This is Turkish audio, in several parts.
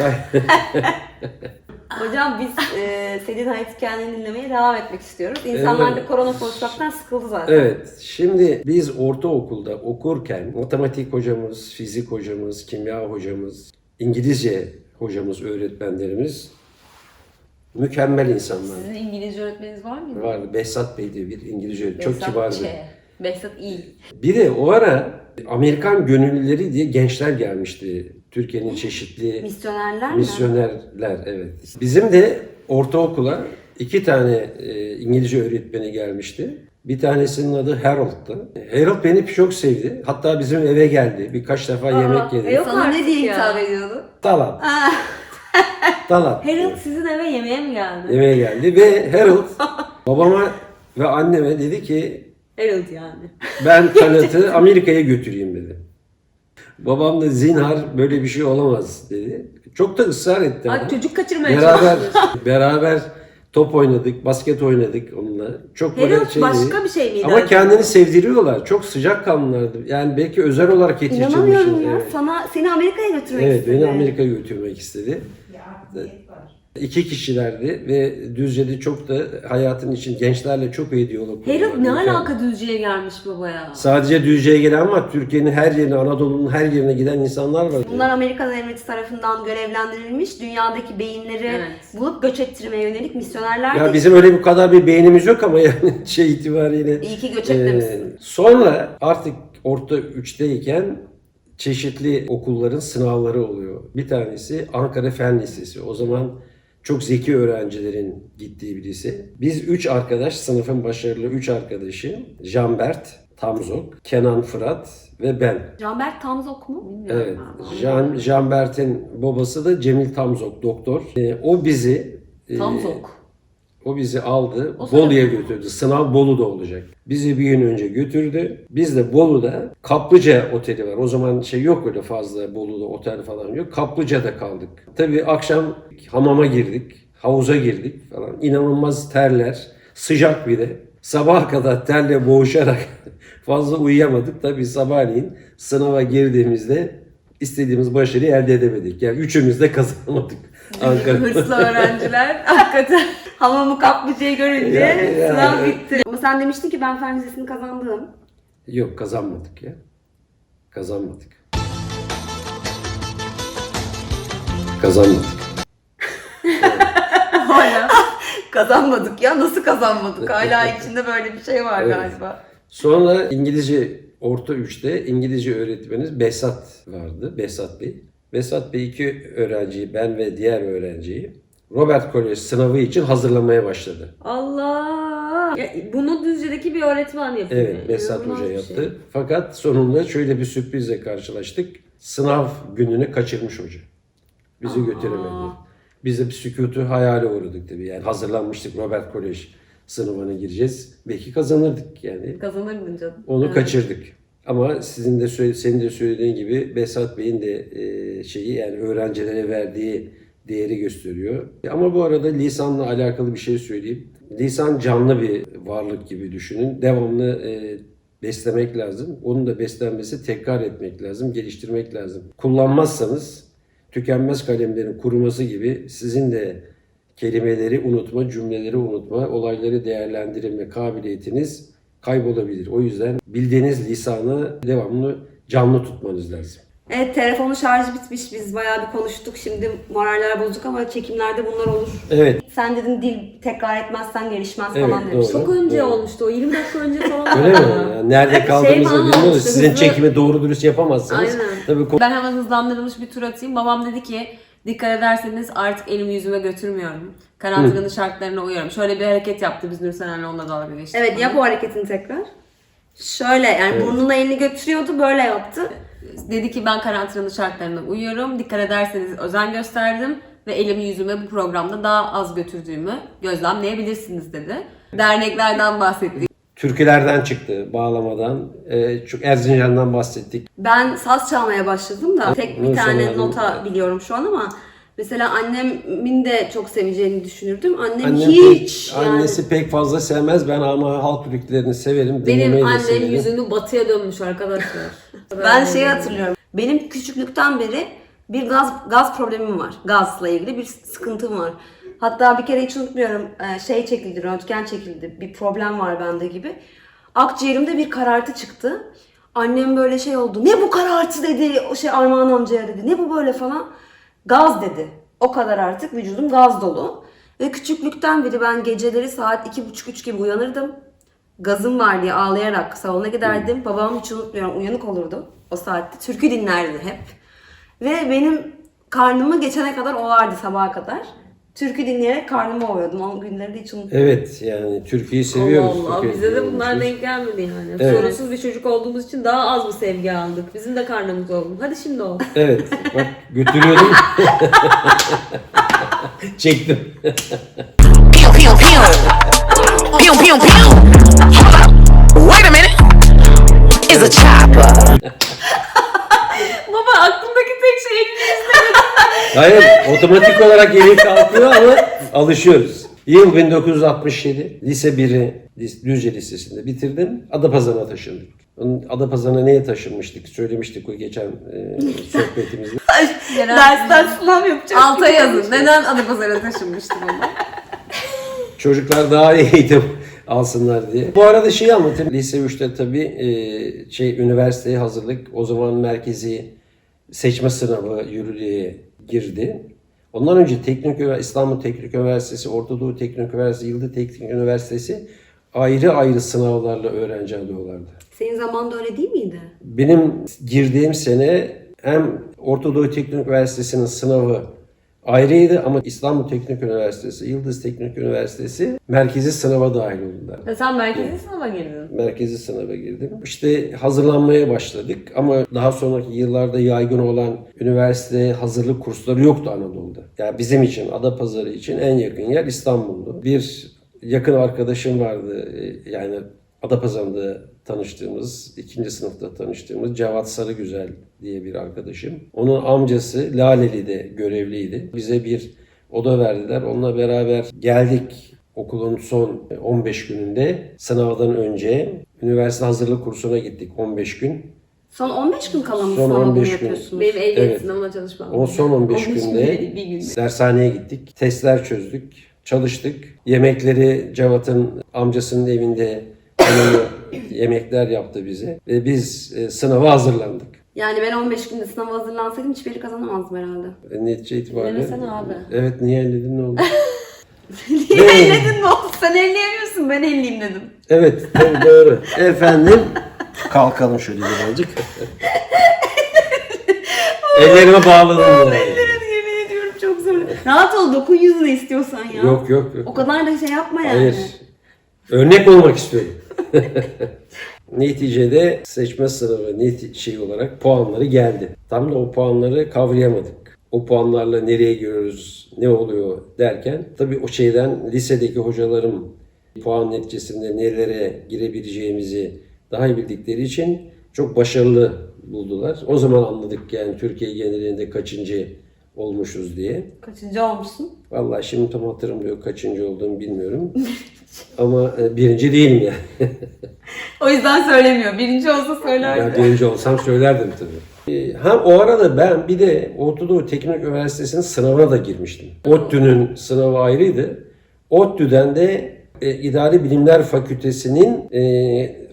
Hocam biz e, senin hayat hikayeni dinlemeye devam etmek istiyoruz. İnsanlar da Evet. korona konuşmaktan sıkıldı zaten. Evet, şimdi biz ortaokulda okurken matematik hocamız, fizik hocamız, kimya hocamız, İngilizce hocamız, öğretmenlerimiz mükemmel insanlar. Sizin İngilizce öğretmeniniz var mıydı? Vardı. Behzat Bey diye bir İngilizce öğretmen. Çok Behzat kibardı. Ç. Behzat İl. Bir de o ara Amerikan gönüllüleri diye gençler gelmişti. Türkiye'nin çeşitli Misyonerler mi? misyonerler. Evet. Bizim de ortaokula iki tane e, İngilizce öğretmeni gelmişti. Bir tanesinin adı Harold'tu. Harold beni çok sevdi. Hatta bizim eve geldi. Birkaç defa yemek yedi. e yok Sana ne diye hitap ediyordu? Talat. Talat. Harold sizin eve yemeğe mi geldi? Yemeğe geldi ve Harold babama ve anneme dedi ki Harold yani. ben Talat'ı Amerika'ya götüreyim dedi. Babam da zinhar böyle bir şey olamaz dedi. Çok da ısrar etti. Ay, adam. çocuk kaçırmaya Beraber çalışıyorsun. beraber top oynadık, basket oynadık onunla. Çok böyle Harold şeydi. başka bir şey miydi? Ama acaba? kendini sevdiriyorlar. Çok sıcak kanlılardı. Yani belki özel olarak yetiştirilmişiz. İnanamıyorum ya. Evet, Sana seni Amerika'ya götürmek evet istedi. beni Amerika'ya götürmek istedi. İki kişilerdi ve Düzce'de çok da hayatın için gençlerle çok iyi diyalog kuruyorlar. ne Mükemmel. alaka Düzce'ye gelmiş babaya? Sadece Düzce'ye gelen var. Türkiye'nin her yerine, Anadolu'nun her yerine giden insanlar var. Bunlar Amerika devleti tarafından görevlendirilmiş, dünyadaki beyinleri Evet. bulup göç ettirmeye yönelik misyonerlerdi. Ya bizim öyle bu kadar bir beynimiz yok ama yani şey itibariyle. İyi ki göç Ee, etmemişsin. sonra artık orta 3'teyken çeşitli okulların sınavları oluyor. Bir tanesi Ankara Fen Lisesi. O zaman çok zeki öğrencilerin gittiği bir lise. Biz üç arkadaş, sınıfın başarılı üç arkadaşı, Jambert, Tamzok, Kenan Fırat ve ben. Canberk Tamzok mu? Bilmiyorum Evet. ben. Jambert'in babası da Cemil Tamzok, doktor. Ee, o bizi e, Tamzok. O bizi aldı, O Bolu'ya götürdü. Sınav Bolu'da olacak. Bizi bir gün önce götürdü. Biz de Bolu'da Kaplıca Oteli var. O zaman şey yok öyle fazla Bolu'da otel falan yok. Kaplıca'da kaldık. Tabii akşam hamama girdik, havuza girdik falan. İnanılmaz terler, sıcak bir de. Sabaha kadar terle boğuşarak fazla uyuyamadık. Tabii sabahleyin sınava girdiğimizde istediğimiz başarıyı elde edemedik. Yani üçümüz de kazanamadık. Hırslı öğrenciler hakikaten. Hamamı kaplıcayı görünce sınav evet. bitti. Ama sen demiştin ki ben fen lisesini kazandım. Yok kazanmadık ya. Kazanmadık. Kazanmadık. Hala. Kazanmadık ya nasıl kazanmadık? Hala içinde böyle bir şey var Evet. galiba. Sonra İngilizce orta 3'te İngilizce öğretmenimiz Besat vardı. Besat Bey. Besat Bey iki öğrenciyi, ben ve diğer öğrenciyi Robert College sınavı için hazırlamaya başladı. Allah. Ya, bunu Düzce'deki bir öğretmen yapıyor. Evet, İnanılmaz Hoca bir yaptı. şey. Fakat sonunda şöyle bir sürprizle karşılaştık. Sınav gününü kaçırmış hoca. Bizi götüremedi. Biz de bir sükutu hayale uğradık tabii. Yani hazırlanmıştık Robert College sınavına gireceğiz. Belki kazanırdık yani. Kazanırdın canım. Onu kaçırdık. Ama sizin de senin de söylediğin gibi Besat Bey'in de e, şeyi yani öğrencilere verdiği değeri gösteriyor. Ama bu arada lisanla alakalı bir şey söyleyeyim. Lisan canlı bir varlık gibi düşünün. Devamlı e, beslemek lazım. Onun da beslenmesi tekrar etmek lazım, geliştirmek lazım. Kullanmazsanız tükenmez kalemlerin kuruması gibi sizin de kelimeleri unutma, cümleleri unutma, olayları değerlendirme kabiliyetiniz kaybolabilir. O yüzden bildiğiniz lisanı devamlı canlı tutmanız lazım. Evet telefonun şarjı bitmiş. Biz bayağı bir konuştuk. Şimdi moraller bozuk ama çekimlerde bunlar olur. Evet, Sen dedin dil tekrar etmezsen gelişmez Evet, falan doğru. Çok önce Evet. olmuştu o. 20 dakika önce falan. öyle mi? Yani nerede kaldığımızı falan bilmiyoruz. Sizin hızlı- çekimi doğru dürüst yapamazsanız. Aynen. Tabii Ben hemen hızlandırılmış bir tur atayım. Babam dedi ki dikkat ederseniz artık elimi yüzüme götürmüyorum. Karantinanın şartlarına uyuyorum. Şöyle bir hareket yaptı biz Nursen'le onunla dalga geçtik. Evet yap o hareketini tekrar. Şöyle yani Evet. burnuna elini götürüyordu böyle yaptı. Dedi ki ben karantinanın şartlarına uyuyorum. Dikkat ederseniz özen gösterdim ve elimi yüzüme bu programda daha az götürdüğümü gözlemleyebilirsiniz dedi. Derneklerden bahsetti. Türkülerden çıktı, bağlamadan. Ee, çok Erzincan'dan bahsettik. Ben saz çalmaya başladım da tek bir tane nota biliyorum şu an ama mesela annemin de çok seveceğini düşünürdüm. Annem, Annem hiç pek, yani annesi pek fazla sevmez. Ben ama halk türkülerini severim. Benim annem severim. yüzünü batıya dönmüş arkadaşlar. ben şeyi hatırlıyorum. Benim küçüklükten beri bir gaz gaz problemim var. Gazla ilgili bir sıkıntım var. Hatta bir kere hiç unutmuyorum e, şey çekildi, röntgen çekildi. Bir problem var bende gibi. Akciğerimde bir karartı çıktı. Annem böyle şey oldu. Ne bu karartı dedi. O şey Armağan amcaya dedi. Ne bu böyle falan. Gaz dedi. O kadar artık vücudum gaz dolu. Ve küçüklükten beri ben geceleri saat iki buçuk üç gibi uyanırdım. Gazım var diye ağlayarak salona giderdim. Babam hiç unutmuyorum uyanık olurdu o saatte. Türkü dinlerdi hep. Ve benim karnımı geçene kadar o vardı sabaha kadar. Türkü dinleyerek karnımı ovuyordum. O günleri de hiç unutmuyorum. Evet yani Türkiye'yi seviyoruz. Allah Allah. Türkiye'yi Bize de seviyoruz. bunlar denk gelmedi yani. Evet. Sorunsuz bir çocuk olduğumuz için daha az mı sevgi aldık? Bizim de karnımız oldu. Hadi şimdi ol. Evet bak götürüyordum. Çektim. Pew pew pew. Pew pew pew. Hold up. Wait a minute. It's a chopper. Baba aklımdaki tek şey elinizde. Hayır otomatik olarak eli kalkıyor ama alışıyoruz. Yıl 1967. Lise 1'i Lis- Düzce Lisesi'nde bitirdim. Adapazarı'na taşındık. Onun Adapazarı'na neye taşınmıştık? Söylemiştik o geçen e, sohbetimizde. Dersten sınav yapacağız. Alta yazın. Neden Adapazarı'na taşınmıştım ama? Çocuklar daha iyi eğitim alsınlar diye. Bu arada şeyi anlatayım. Lise 3'te tabii e, şey üniversiteye hazırlık. O zaman merkezi seçme sınavı yürürlüğe girdi. Ondan önce Teknik İstanbul Teknik Üniversitesi, Orta Doğu Teknik Üniversitesi, Yıldız Teknik Üniversitesi ayrı ayrı sınavlarla öğrenci alıyorlardı. Senin zamanında öyle değil miydi? Benim girdiğim sene hem Orta Doğu Teknik Üniversitesi'nin sınavı ayrıydı ama İstanbul Teknik Üniversitesi, Yıldız Teknik Üniversitesi merkezi sınava dahil oldular. Ya sen merkezi sınava girdin. Merkezi sınava girdim. İşte hazırlanmaya başladık ama daha sonraki yıllarda yaygın olan üniversite hazırlık kursları yoktu Anadolu'da. Yani bizim için, Adapazarı için en yakın yer İstanbul'du. Bir yakın arkadaşım vardı e, yani Adapazarı'nda tanıştığımız, ikinci sınıfta tanıştığımız Cevat Sarıgüzel diye bir arkadaşım. Onun amcası Laleli'de görevliydi. Bize bir oda verdiler. Onunla beraber geldik okulun son 15 gününde sınavdan önce üniversite hazırlık kursuna gittik 15 gün. Son 15 gün kala mı Son sınava bunu 15 gün. yapıyorsunuz? Benim ehliyet Evet. sınavına çalışmam. O son 15 15 günde günde. dershaneye gittik. Testler çözdük. Çalıştık. Yemekleri Cevat'ın amcasının evinde hanımı yemekler yaptı bize. Ve biz e, sınava hazırlandık. Yani ben 15 günde sınava hazırlansaydım hiçbiri kazanamazdım herhalde. E, Netice itibariyle. Denesene abi. Evet niye elledin ne oldu? Niye elledin ne oldu? Sen elleyemiyorsun ben elleyeyim dedim. Evet tabii doğru. Efendim kalkalım şöyle birazcık. Ellerime bağladım. yani. Yemin ediyorum çok zor. Rahat ol dokun yüzüne istiyorsan ya. Yok yok yok. O kadar da şey yapma yani. Hayır. Örnek olmak istiyorum. Neticede seçme sınavı neti şey olarak puanları geldi. Tam da o puanları kavrayamadık. O puanlarla nereye giriyoruz, ne oluyor derken tabii o şeyden lisedeki hocalarım puan neticesinde nerelere girebileceğimizi daha iyi bildikleri için çok başarılı buldular. O zaman anladık yani Türkiye genelinde kaçıncı olmuşuz diye. Kaçıncı olmuşsun? Vallahi şimdi tam hatırlamıyor kaçıncı olduğumu bilmiyorum. Ama e, birinci değilim yani. O yüzden söylemiyor. Birinci olsa söylerdi. yani birinci olsam söylerdim tabii. E, Ha o arada ben bir de Orta Doğu Teknik Üniversitesi'nin sınavına da girmiştim. ODTÜ'nün sınavı ayrıydı. ODTÜ'den de e, İdari Bilimler Fakültesi'nin e,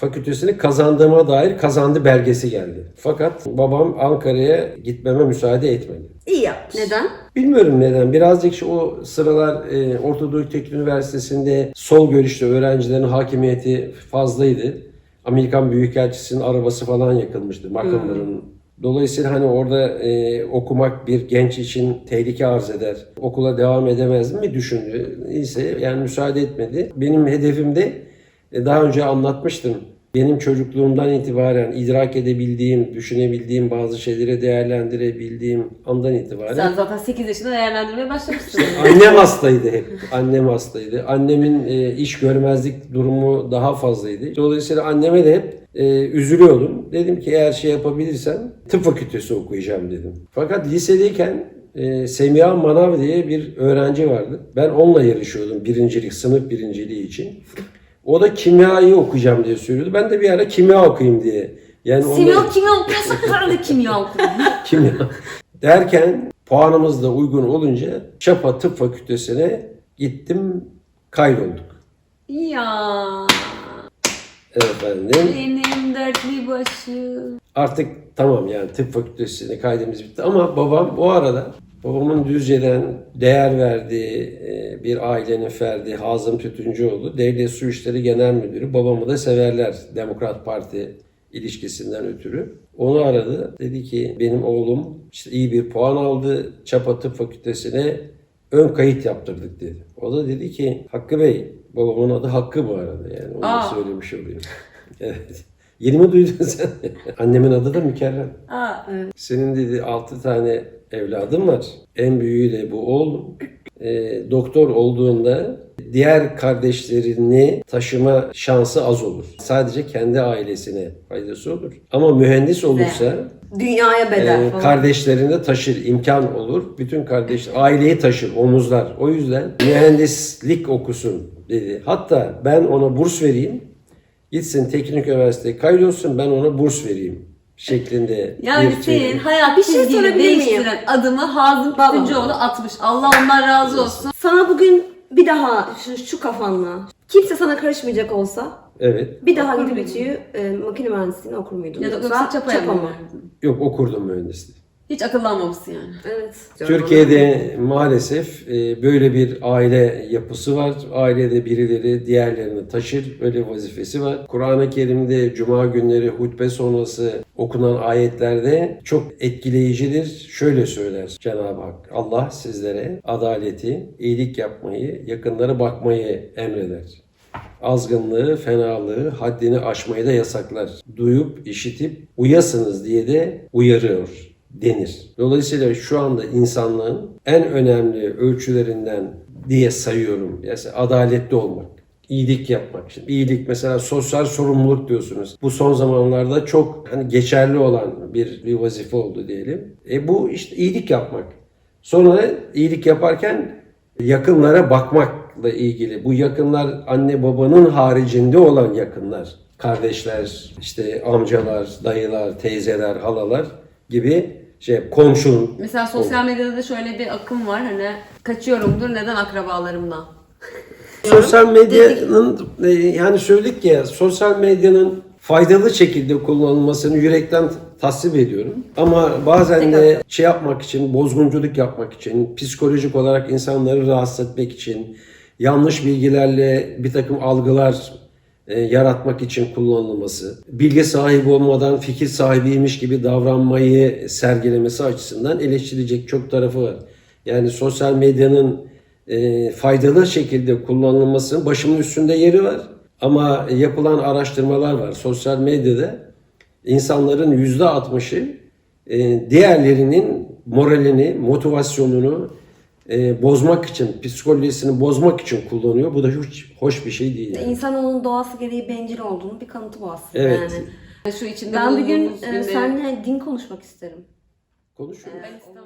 fakültesini kazandığıma dair kazandı belgesi geldi. Fakat babam Ankara'ya gitmeme müsaade etmedi. İyi yap. Neden? Bilmiyorum neden. Birazcık şu o sıralar e, Orta Doğu Teknik Üniversitesi'nde sol görüşlü öğrencilerin hakimiyeti fazlaydı. Amerikan Büyükelçisi'nin arabası falan yakılmıştı Makamların. Dolayısıyla hani orada e, okumak bir genç için tehlike arz eder. Okula devam edemezdim mi düşündü. Neyse yani müsaade etmedi. Benim hedefim de daha önce anlatmıştım. Benim çocukluğumdan itibaren idrak edebildiğim, düşünebildiğim bazı şeyleri değerlendirebildiğim andan itibaren Sen zaten 8 yaşında değerlendirmeye başlamışsın. Annem hastaydı hep. Annem hastaydı. Annemin e, iş görmezlik durumu daha fazlaydı. Dolayısıyla anneme de hep e, üzülüyordum. Dedim ki eğer şey yapabilirsem tıp fakültesi okuyacağım dedim. Fakat lisedeyken e, Semiha Manav diye bir öğrenci vardı. Ben onunla yarışıyordum birincilik, sınıf birinciliği için. O da kimyayı okuyacağım diye söylüyordu. Ben de bir ara kimya okuyayım diye. Yani onunla- Simya kimya okuyorsan ben de kimya okuyorum. kimya. Derken puanımız da uygun olunca Çapa Tıp Fakültesine gittim, kaydolduk. Ya Efendim benim dertli başım. artık tamam yani tıp fakültesine kaydımız bitti ama babam o arada babamın Düzce'den değer verdiği e, bir ailenin ferdi Hazım Tütüncüoğlu Devlet Su İşleri Genel Müdürü babamı da severler Demokrat Parti ilişkisinden ötürü. Onu aradı. Dedi ki benim oğlum işte iyi bir puan aldı. Çapa Tıp Fakültesine ön kayıt yaptırdık dedi. O da dedi ki Hakkı Bey babamın adı Hakkı bu arada yani onu Aa. söylemiş olayım. evet. Yeni mi duydun sen? Annemin adı da Mükerrem. Aa, Senin dedi 6 tane evladım var. En büyüğü de bu oğlum. Ee, doktor olduğunda diğer kardeşlerini taşıma şansı az olur. Sadece kendi ailesine faydası olur. Ama mühendis olursa Dünyaya bedel e, falan. taşır, imkan olur. Bütün kardeş aileyi taşır, omuzlar. O yüzden mühendislik okusun dedi. Hatta ben ona burs vereyim. Gitsin teknik üniversiteye kaydolsun ben ona burs vereyim şeklinde. yani bir senin şey- hayat Bir şey çizgini sorabilir miyim? değiştiren adımı Hazım Baba. Tütüncüoğlu atmış. Allah ondan razı olsun. Sana bugün bir daha şu, şu kafanla kimse sana karışmayacak olsa Evet. bir daha gidip ütüyü e, makine mühendisliğini okur muydun? Ya da yoksa çapaya çapa mı? mı? verdin? Yok okurdum mühendisliği. Hiç akıllanmamışsın yani. Evet. Türkiye'de maalesef e, böyle bir aile yapısı var. Ailede birileri diğerlerini taşır. Öyle vazifesi var. Kur'an-ı Kerim'de cuma günleri hutbe sonrası okunan ayetlerde çok etkileyicidir. Şöyle söyler Cenab-ı Hak. Allah sizlere adaleti, iyilik yapmayı, yakınlara bakmayı emreder. Azgınlığı, fenalığı, haddini aşmayı da yasaklar. Duyup, işitip uyasınız diye de uyarıyor denir. Dolayısıyla şu anda insanlığın en önemli ölçülerinden diye sayıyorum. Yani adaletli olmak, iyilik yapmak. Şimdi iyilik mesela sosyal sorumluluk diyorsunuz. Bu son zamanlarda çok hani geçerli olan bir, bir vazife oldu diyelim. E bu işte iyilik yapmak. Sonra iyilik yaparken yakınlara bakmakla ilgili. Bu yakınlar anne babanın haricinde olan yakınlar. Kardeşler, işte amcalar, dayılar, teyzeler, halalar gibi şey komşun. Mesela sosyal medyada da şöyle bir akım var hani kaçıyorumdur neden akrabalarımdan. Sosyal medyanın e, yani söyledik ya sosyal medyanın faydalı şekilde kullanılmasını yürekten tasvip ediyorum. Ama bazen de şey yapmak için, bozgunculuk yapmak için, psikolojik olarak insanları rahatsız etmek için, yanlış bilgilerle bir takım algılar yaratmak için kullanılması, bilgi sahibi olmadan fikir sahibiymiş gibi davranmayı sergilemesi açısından eleştirilecek çok tarafı var. Yani sosyal medyanın e, faydalı şekilde kullanılmasının başımın üstünde yeri var. Ama yapılan araştırmalar var. Sosyal medyada insanların yüzde altmışı e, diğerlerinin moralini, motivasyonunu e, bozmak için, psikolojisini bozmak için kullanıyor. Bu da hiç hoş bir şey değil. Yani. İnsanoğlunun doğası gereği bencil olduğunu bir kanıtı bu aslında Evet. yani. Şu içinde Ben bir gün bulunduğumuz e, günleri- seninle din konuşmak isterim. Konuşuyoruz. Ben istemem.